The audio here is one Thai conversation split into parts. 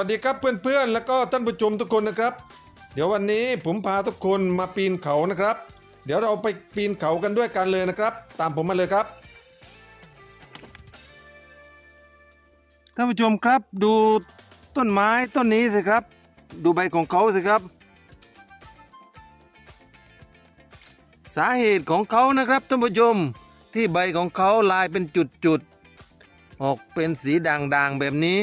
สวัสดีครับเพื่อนๆ แล้วก็ท่านผู้ชมทุกคนนะครับ เดี๋ยววันนี้ผมพาทุกคนมาปีนเขานะครับ เดี๋ยวเราไปปีนเขากันด้วยกันเลยนะครับ ตามผมมาเลยครับท่านผู้ชมครับดูต้นไม้ต้นนี้สิครับ ดูใบของเขาสิครับ สาเหตุของเขานะครับท่านผู้ชมที่ใบของเขาลายเป็นจุดๆออกเป็นสีด่างๆแบบนี้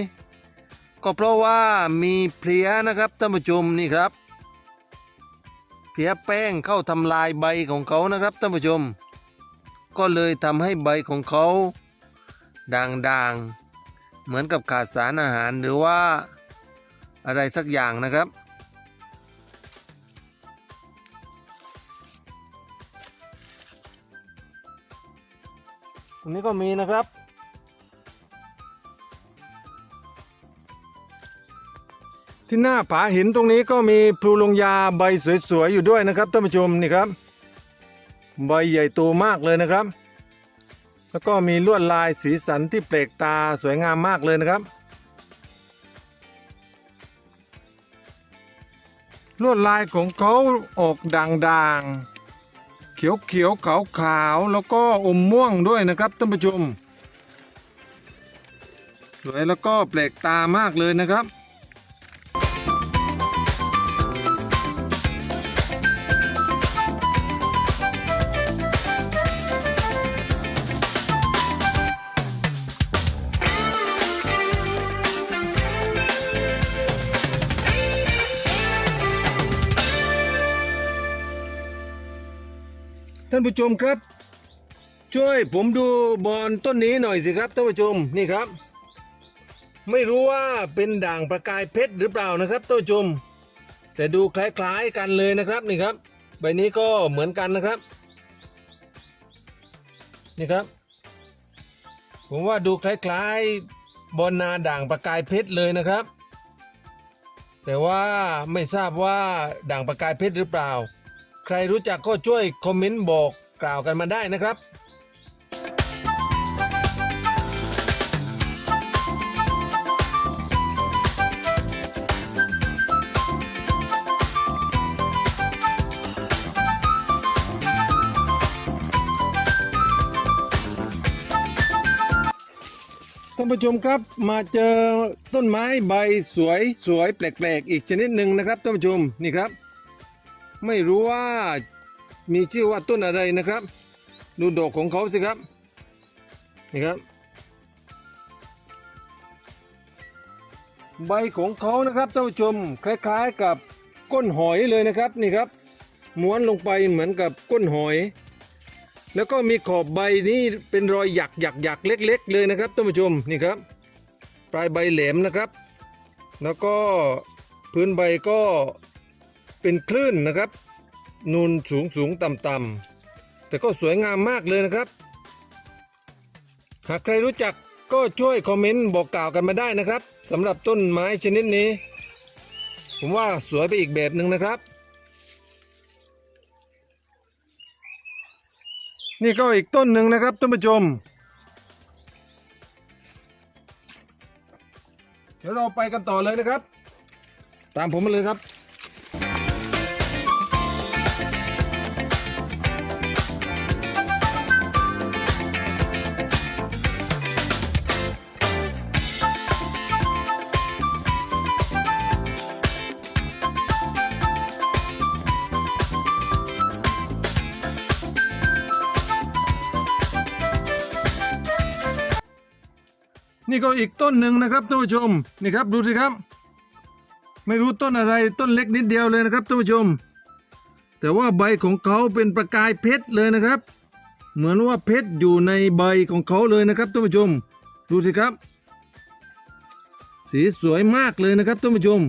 ก็เพราะว่ามีเพลี้ยนะครับท่านผู้ชมนี่ครับ เพลี้ยแป้งเข้าทำลายใบของเขานะครับท่านผู้ชม ก็เลยทำให้ใบของเขาด่างๆ เหมือนกับขาดสารอาหารหรือว่าอะไรสักอย่างนะครับ ตรงนี้ก็มีนะครับ ที่หน้าผาหินตรงนี้ก็มีพลูลงยาใบสวยๆอยู่ด้วยนะครับท่านผู้ชมนี่ครับ ใบใหญ่โตมากเลยนะครับ แล้วก็มีลวดลายสีสันที่แปลกตาสวยงามมากเลยนะครับ ลวดลายของเขาออกด่างๆ เขียวเขียวขาวขาวๆแล้วก็อมม่วงด้วยนะครับท่านผู้ชม สวยแล้วก็แปลกตามากเลยนะครับานผู้ชมครับ ช่วยผมดูบอนต้นนี้หน่อยสิครับท่านผู้ชมนี่ครับ ไม่รู้ว่าเป็นด่างประกายเพชรหรือเปล่านะครับท่านผู้ชม แต่ดูคล้ายๆกันเลยนะครับนี่ครับ ใบนี้ก็เหมือนกันนะครับ นี่ครับ ผมว่าดูคล้ายๆบอนนาด่างประกายเพชรเลยนะครับ แต่ว่าไม่ทราบว่าด่างประกายเพชรหรือเปล่า ใครรู้จักก็ช่วยคอมเมนต์บอกกล่าวกันมาได้นะครับท่านผู้ชมครับมาเจอต้นไม้ใบสวยสวยแปลกๆ อีกชนิดหนึ่งนะครับท่านผู้ชมนี่ครับ ไม่รู้ว่ามีชื่อว่าต้นอะไรนะครับ ดูดอกของเขาสิครับ นี่ครับ ใบของเขานะครับท่านผู้ชมคล้ายๆกับก้นหอยเลยนะครับนี่ครับ ม้วนลงไปเหมือนกับก้นหอย แล้วก็มีขอบใบนี้เป็นรอยหยักหยักหยักเล็ก ๆ เลยนะครับท่านผู้ชมนี่ครับ ปลายใบแหลมนะครับ แล้วก็พื้นใบก็ เป็นคลื่นนะครับ นูนสูงสูงต่ำต่ำแต่ก็สวยงามมากเลยนะครับ หากใครรู้จักก็ช่วยคอมเมนต์บอกกล่าวกันมาได้นะครับสำหรับต้นไม้ชนิดนี้ ผมว่าสวยไปอีกแบบหนึ่งนะครับ นี่ก็อีกต้นหนึ่งนะครับท่านผู้ชม เดี๋ยวเราไปกันต่อเลยนะครับ ตามผมมาเลยครับ นี่ก็อีกต้นหนึ่งนะครับท่านผู้ชมนี่ครับดูสิครับ ไม่รู้ต้นอะไรต้นเล็กนิดเดียวเลยนะครับท่านผู้ชม แต่ว่าใบของเขาเป็นประกายเพชรเลยนะครับ เหมือนว่าเพชรอยู่ในใบของเขาเลยนะครับท่านผู้ชม ดูสิครับ สีสวยมากเลยนะครับท่านผู้ชม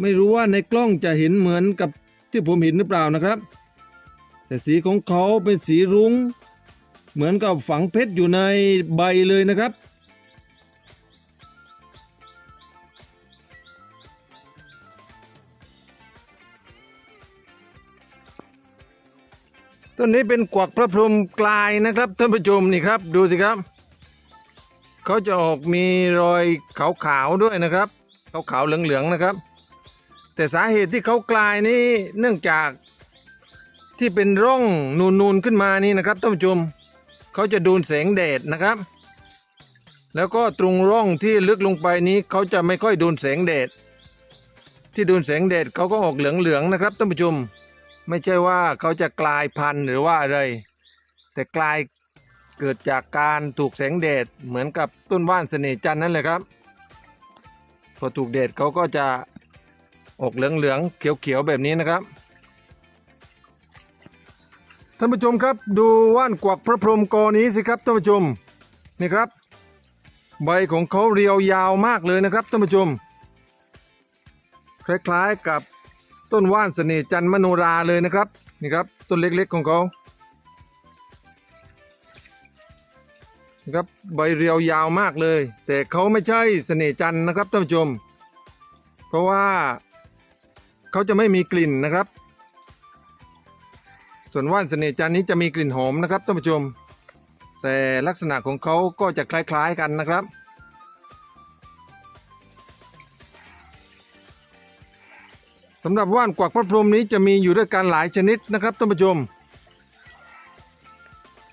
ไม่รู้ว่าในกล้องจะเห็นเหมือนกับที่ผมเห็นหรือเปล่านะครับ แต่สีของเขาเป็นสีรุง้ง เหมือนกับฝังเพชรอยู่ในใบเลยนะครับ ต้นนี้เป็นกวักพระพรหมกลายนะครับท่านผู้ชมนี่ครับดูสิครับ เขาจะออกมีรอยขาวๆด้วยนะครับ ขาวๆเหลืองๆนะครับ แต่สาเหตุที่เขากลายนี้เนื่องจากที่เป็นร่องนูนๆขึ้นมานี่นะครับท่านผู้ชม เขาจะโดนแสงแดดนะครับ แล้วก็ตรงร่องที่ลึกลงไปนี้เขาจะไม่ค่อยโดนแสงแดด ที่โดนแสงแดดเขาก็ออกเหลืองๆนะครับท่านผู้ชม ไม่ใช่ว่าเขาจะกลายพันธุ์หรือว่าอะไร แต่กลายเกิดจากการถูกแสงแดดเหมือนกับต้นว่านเสน่จันน์นั่นแหละครับ พอถูกแดดเขาก็จะออกเหลืองๆเขียวๆแบบนี้นะครับ ท่านผู้ชมครับ ดูว่านกวักพระพรหมกอนี้สิครับท่านผู้ชมนี่ครับ ใบของเขาเรียวยาวมากเลยนะครับท่านผู้ชม คล้ายๆกับต้นว่านเสน่ห์จันมโนราเลยนะครับนี่ครับต้นเล็กๆของเขานะครับใบเรียวยาวมากเลย แต่เขาไม่ใช่เสน่ห์จันนะครับท่านผู้ชม เพราะว่าเขาจะไม่มีกลิ่นนะครับ ส่วนว่านเสน่ห์จันทร์นี้จะมีกลิ่นหอมนะครับท่านผู้ชม แต่ลักษณะของเขาก็จะคล้าย ๆ กันนะครับ สำหรับว่านกวักพระพรหมนี้จะมีอยู่ด้วยกันหลายชนิดนะครับท่านผู้ชม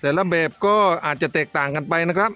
แต่ละแบบก็อาจจะแตกต่างกันไปนะครับ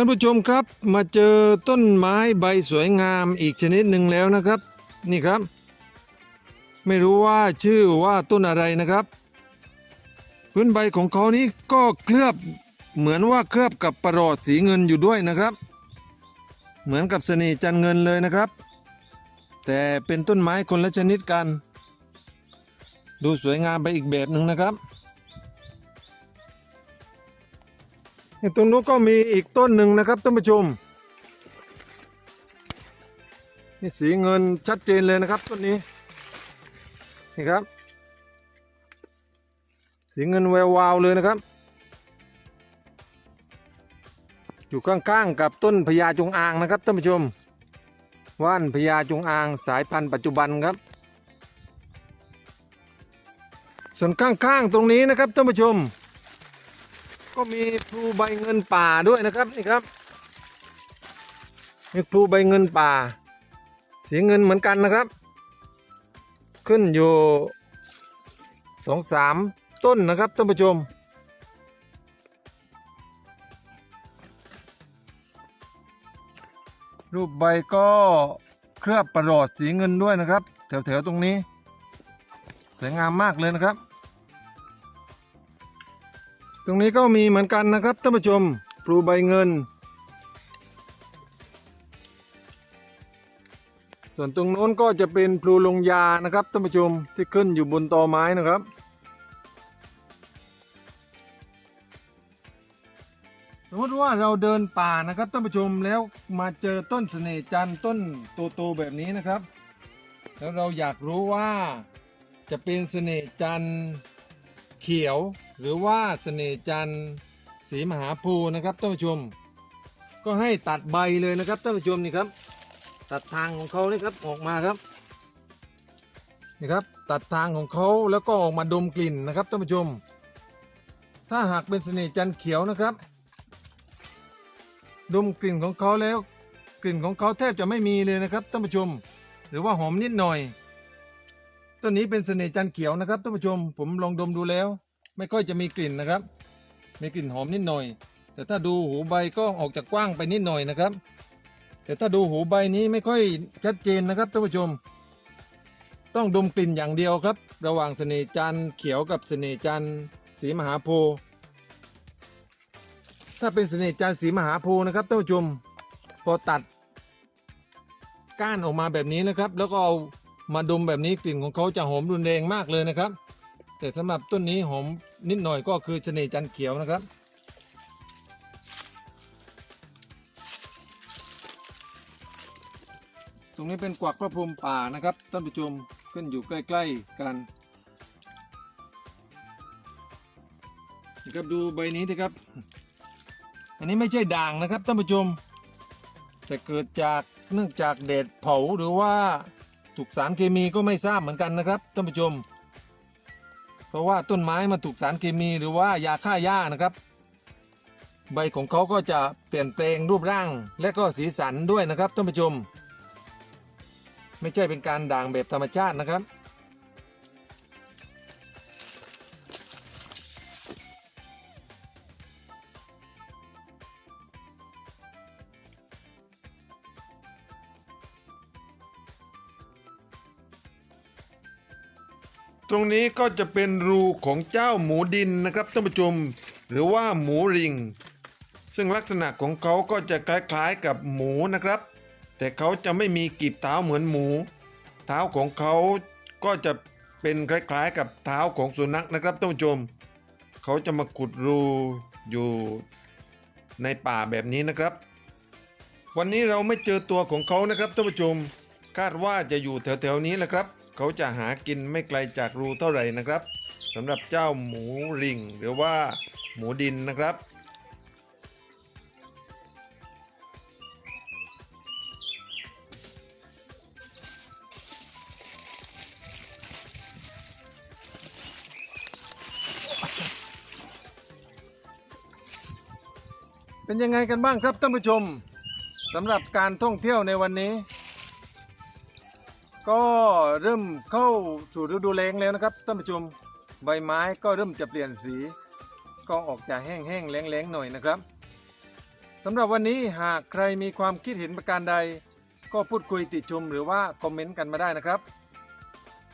ท่านผู้ชมครับมาเจอต้นไม้ใบสวยงามอีกชนิดหนึ่งแล้วนะครับ นี่ครับ ไม่รู้ว่าชื่อว่าต้นอะไรนะครับ พื้นใบของเขานี้ก็เคลือบเหมือนว่าเคลือบกับประหลอดสีเงินอยู่ด้วยนะครับ เหมือนกับเสน่ห์จันเงินเลยนะครับ แต่เป็นต้นไม้คนละชนิดกัน ดูสวยงามไปอีกแบบหนึ่งนะครับ ตรงนู้นก็มีอีกต้นหนึ่งนะครับท่านผู้ชมนี่สีเงินชัดเจนเลยนะครับต้นนี้นี่ครับ สีเงินแวววาวเลยนะครับ อยู่ข้างๆกับต้นพญาจงอางนะครับท่านผู้ชม ว่านพญาจงอางสายพันธุ์ปัจจุบันครับ ส่วนข้างๆตรงนี้นะครับท่านผู้ชม ก็มีพลูใบเงินป่าด้วยนะครับนี่ครับมีพลูใบเงินป่า สีเงินเหมือนกันนะครับ ขึ้นอยู่สองสามต้นนะครับท่านผู้ชมรูปใบก็เคลือบประหลอดสีเงินด้วยนะครับ แถวๆตรงนี้ สวยงามมากเลยนะครับ รงนี้ก็มีเหมือนกันนะครับท่านผู้ชมพลูใบเงิน ส่วนตรงโน้นก็จะเป็นพลูลงยานะครับท่านผู้ชมที่ขึ้นอยู่บนตอไม้นะครับสมมติว่าเราเดินป่านะครับท่านผู้ชมแล้วมาเจอต้นเสน่จันต้นโตๆแบบนี้นะครับ แล้วเราอยากรู้ว่าจะเป็นเสน่จันท เขียวหรือว่าเสน่จันทร์สีมหาโพธิ์นะครับท่านผู้ชม ก็ให้ตัดใบเลยนะครับท่านผู้ชมนี่ครับ ตัดทางของเขาเลยครับออกมาครับนี่ครับตัดทางของเขาแล้วก็ออกมาดมกลิ่นนะครับท่านผู้ชม ถ้าหากเป็นเสน่จันทร์เขียวนะครับ ดมกลิ่นของเขาแล้วกลิ่นของเขาแทบจะไม่มีเลยนะครับท่านผู้ชม หรือว่าหอมนิดหน่อย ต้นนี้เป็นเสน่ห์จันเขียวนะครับท่านผู้ชมผมลองดมดูแล้ว ไม่ค่อยจะมีกลิ่นนะครับ มีกลิ่นหอมนิดหน่อย แต่ถ้าดูหูใบก็ออกจากกว้างไปนิดหน่อยนะครับ แต่ถ้าดูหูใบนี้ไม่ค่อยชัดเจนนะครับท่านผู้ชม ต้องดมกลิ่นอย่างเดียวครับ ระหว่างเสน่ห์จันเขียวกับเสน่ห์จันสีมหาโพธิ์ถ้าเป็นเสน่ห์จันสีมหาโพธิ์นะครับท่านผู้ชมพอตัดก้านออกมาแบบนี้นะครับ แล้วก็เอา มาดมแบบนี้กลิ่นของเขาจะหอมรุนแรงมากเลยนะครับ แต่สำหรับต้นนี้หอมนิดหน่อยก็คือเสน่ห์จันเขียวนะครับตรงนี้เป็นกวักพระพรหมป่านะครับท่านผู้ชมขึ้นอยู่ใกล้ ๆกันนะครับดูใบนี้สิครับ อันนี้ไม่ใช่ด่างนะครับท่านผู้ชมแต่เกิดจากเนื่องจากแดดเผาหรือว่า ถูกสารเคมีก็ไม่ทราบเหมือนกันนะครับท่านผู้ชม เพราะว่าต้นไม้มาถูกสารเคมีหรือว่ายาฆ่าหญ้านะครับ ใบของเขาก็จะเปลี่ยนแปลงรูปร่างและก็สีสันด้วยนะครับท่านผู้ชม ไม่ใช่เป็นการด่างแบบธรรมชาตินะครับ ตรงนี้ก็จะเป็นรูของเจ้าหมูดินนะครับท่านผู้ชมหรือว่าหมูริง ซึ่งลักษณะของเขาก็จะคล้ายๆกับหมูนะครับ แต่เขาจะไม่มีกีบเท้าเหมือนหมู เท้าของเขาก็จะเป็นคล้ายๆกับเท้าของสุนัขนะครับท่านผู้ชม เขาจะมาขุดรูอยู่ในป่าแบบนี้นะครับ วันนี้เราไม่เจอตัวของเขานะครับท่านผู้ชม คาดว่าจะอยู่แถวๆนี้แหละครับ เขาจะหากินไม่ไกลจากรูเท่าไหร่นะครับสำหรับเจ้าหมูริงหรือว่าหมูดินนะครับ เป็นยังไงกันบ้างครับท่านผู้ชมสำหรับการท่องเที่ยวในวันนี้ ก็เริ่มเข้าสู่ฤดูแล้งแล้วนะครับท่านผู้ชมใบไม้ก็เริ่มจะเปลี่ยนสี ก็ออกจากแห้งๆแล้งๆหน่อยนะครับสำหรับวันนี้หากใครมีความคิดเห็นประการใด ก็พูดคุยติชมหรือว่าคอมเมนต์กันมาได้นะครับ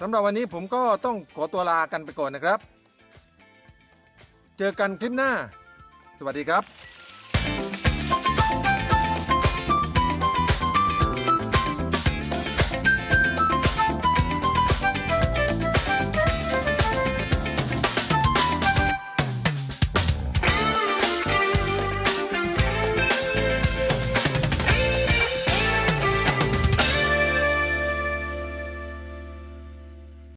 สำหรับวันนี้ผมก็ต้องขอตัวลากันไปก่อนนะครับ เจอกันคลิปหน้า สวัสดีครับ